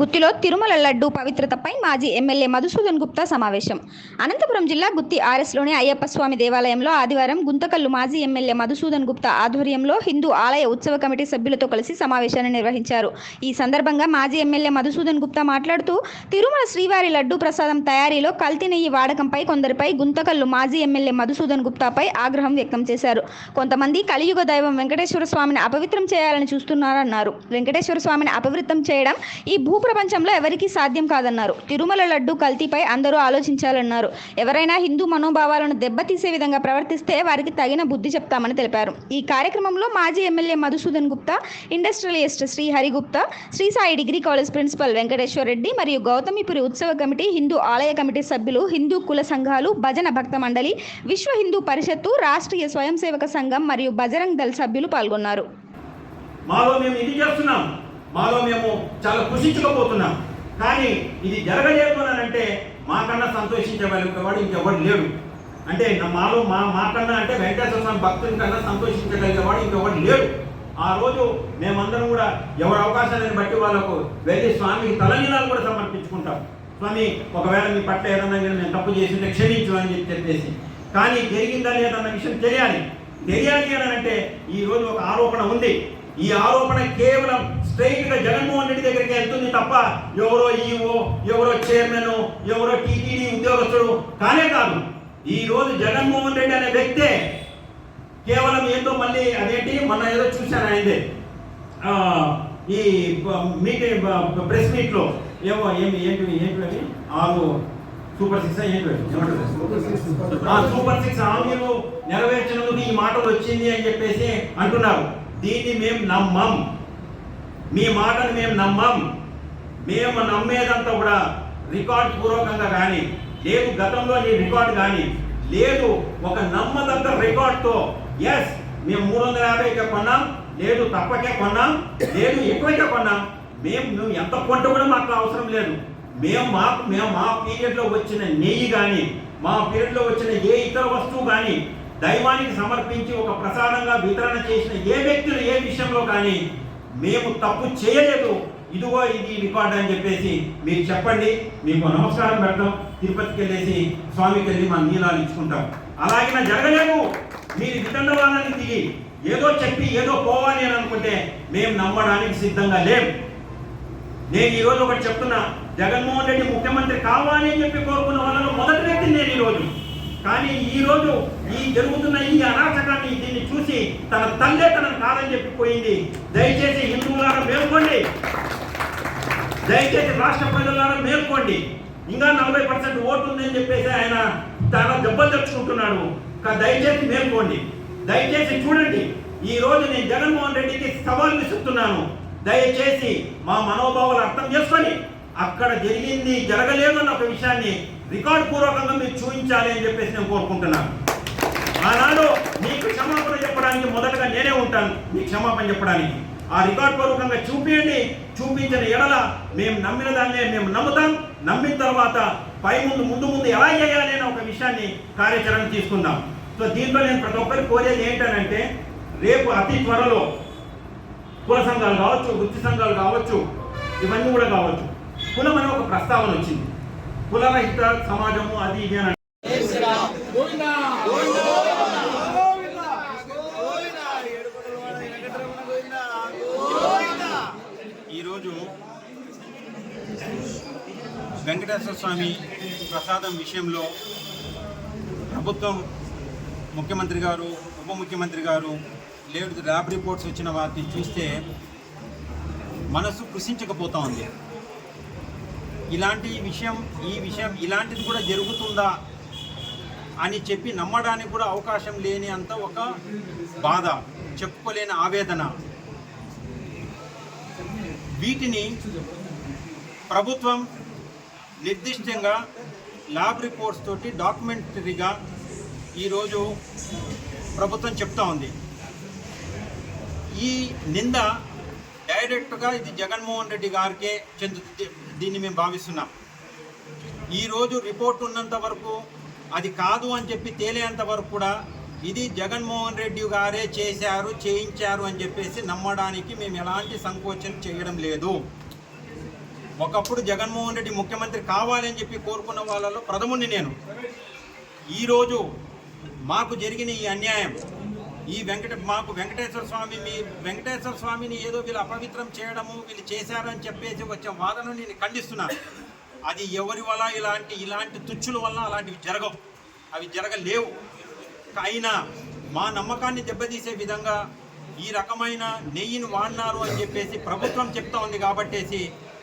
గుత్తిలో తిరుమల లడ్డు పవిత్రతపై మాజీ ఎమ్మెల్యే మధుసూదన్ గుప్తా సమావేశం. అనంతపురం జిల్లా గుత్తి ఆర్ఎస్లోని అయ్యప్ప స్వామి దేవాలయంలో ఆదివారం గుంతకల్లు మాజీ ఎమ్మెల్యే మధుసూదన్ గుప్తా ఆధ్వర్యంలో హిందూ ఆలయ ఉత్సవ కమిటీ సభ్యులతో కలిసి సమావేశాన్ని నిర్వహించారు. ఈ సందర్భంగా మాజీ ఎమ్మెల్యే మధుసూదన్ గుప్తా మాట్లాడుతూ తిరుమల శ్రీవారి లడ్డు ప్రసాదం తయారీలో కల్తీ నెయ్యి వాడకంపై కొందరిపై గుంతకల్లు మాజీ ఎమ్మెల్యే మధుసూదన్ గుప్తాపై ఆగ్రహం వ్యక్తం చేశారు. కొంతమంది కలియుగ దైవం వెంకటేశ్వర స్వామిని అపవిత్రం చేయాలని చూస్తున్నారన్నారు. వెంకటేశ్వర స్వామిని అపవిత్రం చేయడం ఈ భూ ప్రపంచంలో ఎవరికీ సాధ్యం కాదన్నారు. తిరుమల లడ్డు కల్తీపై అందరూ ఆలోచించాలన్నారు. ఎవరైనా హిందూ మనోభావాలను దెబ్బతీసే విధంగా ప్రవర్తిస్తే వారికి తగిన బుద్ధి చెప్తామని తెలిపారు. ఈ కార్యక్రమంలో మాజీ MLA Madhusudan Gupta industrialist Shri Harigupta Shri Sai degree college principal Venkateswara Reddy మరియు గౌతమిపురి ఉత్సవ కమిటీ హిందూ ఆలయ కమిటీ సభ్యులు హిందూ కుల సంఘాలు భజన భక్త మండలి విశ్వ హిందూ పరిషత్తు రాష్ట్రీయ స్వయం సేవక సంఘం మరియు బజరంగ్ దళ్ సభ్యులు పాల్గొన్నారు. మాలో మేము ఇది చేస్తున్నాం. మాలో మేము చాలా కృషించకపోతున్నాం. కానీ ఇది జరగలేదు అంటే మాకన్నా సంతోషించగలిగేవాడు ఇంకెవడు లేడు. అంటే మాలో మా మాకన్నా అంటే వెంకటేశ్వర స్వామి భక్తుని కన్నా సంతోషించగలిగేవాడు ఇంకెవడు లేడు. ఆ రోజు మేమందరం కూడా ఎవరి అవకాశాలను బట్టి వాళ్ళకు వెళ్ళి స్వామికి తలనీలాలు కూడా సమర్పించుకుంటాం. స్వామి ఒకవేళ మీ పట్ల ఏదన్నా నేను తప్పు చేసింటే క్షమించు అని చెప్పి చెప్పేసి. కానీ జరిగిందా లేదన్న విషయం తెలియాలి. తెలియాలి అని అంటే ఈ రోజు ఒక ఆరోపణ ఉంది. ఈ ఆరోపణ కేవలం స్ట్రైట్గా జగన్మోహన్ రెడ్డి దగ్గరికి వెళ్తుంది తప్ప ఎవరో ఈఓ ఎవరో చైర్మన్ ఎవరో టీటీడీ ఉద్యోగస్తుడు కానే కాదు. ఈ రోజు జగన్మోహన్ రెడ్డి అనే వ్యక్తే కేవలం ఏంటో మళ్ళీ అదేంటి? మొన్న ఏదో చూశాను ఆయనదే ఆ, ఈ మీటింగ్ ప్రెస్ మీట్లో ఏమో ఏమి ఏంటి ఏంటి ఆరు సూపర్ సిక్స్ ఏంటి సూపర్ సిక్స్ హామీలు నెరవేర్చినందుకు ఈ మాటలు వచ్చింది అని చెప్పేసి అంటున్నారు. దీన్ని మేము నమ్మం. మీ మాటను మేము నమ్మం. మేము నమ్మేదంతా కూడా రికార్డ్ పూర్వకంగా కానీ లేదు గతంలో నీ రికార్డ్ కానీ లేదు ఒక నమ్మదగ్గ రికార్డ్తో ఎస్ మేము మూడు వందల యాభైకే కొన్నాం లేదు తప్పకే కొన్నాం లేదు ఎక్కువకే కొన్నాం. మేము నువ్వు ఎంత కొంట కూడా మాకు అవసరం లేదు. మేము మా మేము మా పీరియడ్లో వచ్చిన నెయ్యి కానీ మా పీరియడ్లో వచ్చిన ఏ ఇతర వస్తువు కానీ దైవానికి సమర్పించి ఒక ప్రసాదంగా వితరణ చేసిన ఏ వ్యక్తులు ఏ విషయంలో కానీ మేము తప్పు చేయలేదు ఇదిగో ఇది రికార్డ్ అని చెప్పేసి మీరు చెప్పండి మీకు నమస్కారం పెడతాం తిరుపతికి వెళ్ళేసి స్వామికి వెళ్ళి మా నీలాలు ఇచ్చుకుంటాం. అలాగే జరగలేము మీరు వితండవాలని దిగి ఏదో చెప్పి ఏదో పోవాలి అని అనుకుంటే మేము నమ్మడానికి సిద్ధంగా లేం. నేను ఈరోజు ఒకటి చెప్తున్నా జగన్మోహన్ రెడ్డి ముఖ్యమంత్రి కావాలి అని చెప్పి కోరుకున్న వాళ్ళలో మొదటి వ్యక్తి నేను ఈరోజు. కానీ ఈ రోజు ఈ జరుగుతున్న ఈ అరాచకాన్ని దీన్ని చూసి తన తల్లే తనను కాదని చెప్పిపోయింది. దయచేసి హిందువులారా మేల్కోండి. దయచేసి రాష్ట్ర ప్రజలారా మేల్కోండి. ఇంకా నలభై పర్సెంట్ ఓటు ఉందని చెప్పేసి ఆయన తన దెబ్బలు తెచ్చుకుంటున్నాడు దయచేసి మేల్కోండి. దయచేసి చూడండి. ఈ రోజు నేను జగన్మోహన్ రెడ్డికి సవాల్ విసురుతున్నాను. దయచేసి మా మనోభావాలు అర్థం చేసుకొని అక్కడ జరిగింది జరగలేదు అన్న ఒక విషయాన్ని రికార్డ్ పూర్వకంగా మీరు చూపించాలి అని చెప్పేసి నేను కోరుకుంటున్నాను. ఆనాడు మీకు క్షమాపణ చెప్పడానికి మొదటగా నేనే ఉంటాను మీ క్షమాపణ చెప్పడానికి. ఆ రికార్డ్ పూర్వకంగా చూపించండి చూపించిన ఎడల మేము నమ్మిన దాన్నే మేము నమ్ముతాం నమ్మిన తర్వాత పై ముందు ముందు ముందు ఎలా చేయాలి అనే ఒక విషయాన్ని కార్యాచరణ తీసుకుందాం. సో దీంట్లో నేను ప్రతి ఒక్కరికి కోరేది ఏంటనంటే రేపు అతి త్వరలో కుల సంఘాలు కావచ్చు వృత్తి సంఘాలు కావచ్చు ఇవన్నీ కూడా కావచ్చు. కులం అనే ఒక ప్రస్తావన వచ్చింది. కులరహిత సమాజము అది ఇది అని ఈరోజు వెంకటేశ్వర స్వామి ప్రసాదం విషయంలో ప్రభుత్వం ముఖ్యమంత్రి గారు ఉప ముఖ్యమంత్రి గారు లేదు ల్యాబ్ రిపోర్ట్స్ వచ్చిన వాటిని చూస్తే మనసు కృషించకపోతా ఉంది. ఇలాంటి విషయం ఈ విషయం ఇలాంటిది కూడా జరుగుతుందా అని చెప్పి నమ్మడానికి కూడా అవకాశం లేని అంత ఒక బాధ చెప్పుకోలేని ఆవేదన. వీటిని ప్రభుత్వం నిర్దిష్టంగా ల్యాబ్ రిపోర్ట్స్ తోటి డాక్యుమెంటరీగా ఈరోజు ప్రభుత్వం చెప్తా ఉంది. ఈ నింద డైరెక్ట్గా ఇది జగన్మోహన్ రెడ్డి గారికే చెందుతుంది దీన్ని మేము భావిస్తున్నాం. ఈరోజు రిపోర్ట్ ఉన్నంత వరకు అది కాదు అని చెప్పి తేలేంత వరకు కూడా ఇది జగన్మోహన్ రెడ్డి గారే చేశారు చేయించారు అని చెప్పేసి నమ్మడానికి మేము ఎలాంటి సంకోచం చేయడం లేదు. ఒకప్పుడు జగన్మోహన్ రెడ్డి ముఖ్యమంత్రి కావాలని చెప్పి కోరుకున్న వాళ్ళలో ప్రథముని నేను. ఈరోజు మాకు జరిగిన ఈ అన్యాయం ఈ వెంకట మాకు వెంకటేశ్వర స్వామి మీ వెంకటేశ్వర స్వామిని ఏదో వీళ్ళు అపవిత్రం చేయడము వీళ్ళు చేశారని చెప్పేసి వచ్చే వాదన నేను ఖండిస్తున్నాను. అది ఎవరి వల్ల ఇలాంటి ఇలాంటి తుచ్చుల వల్ల అలాంటివి జరగవు. అవి జరగలేవు. అయినా మా నమ్మకాన్ని దెబ్బతీసే విధంగా ఈ రకమైన నెయ్యిని వాడినారు అని చెప్పేసి ప్రభుత్వం చెప్తా ఉంది కాబట్టేసి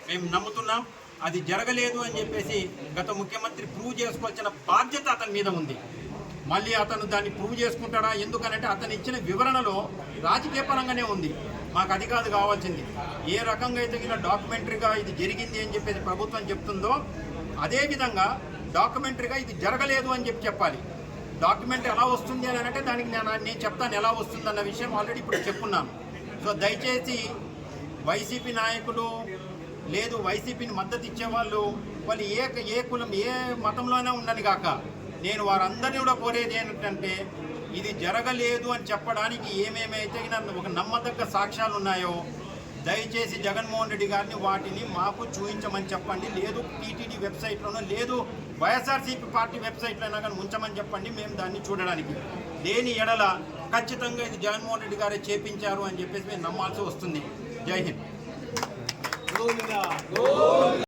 మేము నమ్ముతున్నాం. అది జరగలేదు అని చెప్పేసి గత ముఖ్యమంత్రి ప్రూవ్ చేసుకోవాల్సిన బాధ్యత అతని మీద ఉంది. మళ్ళీ అతను దాన్ని ప్రూవ్ చేసుకుంటాడా? ఎందుకనంటే అతను ఇచ్చిన వివరణలో రాజకీయ పరంగానే ఉంది. మాకు అది కాదు కావాల్సింది. ఏ రకంగా అయితే ఇలా డాక్యుమెంటరీగా ఇది జరిగింది అని చెప్పేసి ప్రభుత్వం చెప్తుందో అదేవిధంగా డాక్యుమెంటరీగా ఇది జరగలేదు అని చెప్పి చెప్పాలి. డాక్యుమెంట్ ఎలా వస్తుంది అని అంటే దానికి నేను నేను చెప్తాను ఎలా వస్తుంది అన్న విషయం ఆల్రెడీ ఇప్పుడు చెప్పున్నాను. సో దయచేసి వైసీపీ నాయకులు లేదు వైసీపీని మద్దతు ఇచ్చేవాళ్ళు వాళ్ళు ఏ ఏ కులం ఏ మతంలోనే ఉండని కాక. నేను వారందరినీ కూడా కోరేది ఏంటంటే ఇది జరగలేదు అని చెప్పడానికి ఏమేమైతే ఒక నమ్మదగ్గ సాక్ష్యాలు ఉన్నాయో దయచేసి జగన్మోహన్ రెడ్డి గారిని వాటిని మాకు చూపించమని చెప్పండి. లేదు టీటీడీ వెబ్సైట్లోనో లేదు వైఎస్ఆర్సీపీ పార్టీ వెబ్సైట్లో అయినా కానీ ఉంచమని చెప్పండి. మేము దాన్ని చూడడానికి. లేని ఎడల ఖచ్చితంగా ఇది జగన్మోహన్ రెడ్డి గారే చేపించారు అని చెప్పేసి మేము నమ్మాల్సి వస్తుంది. జై హింద్.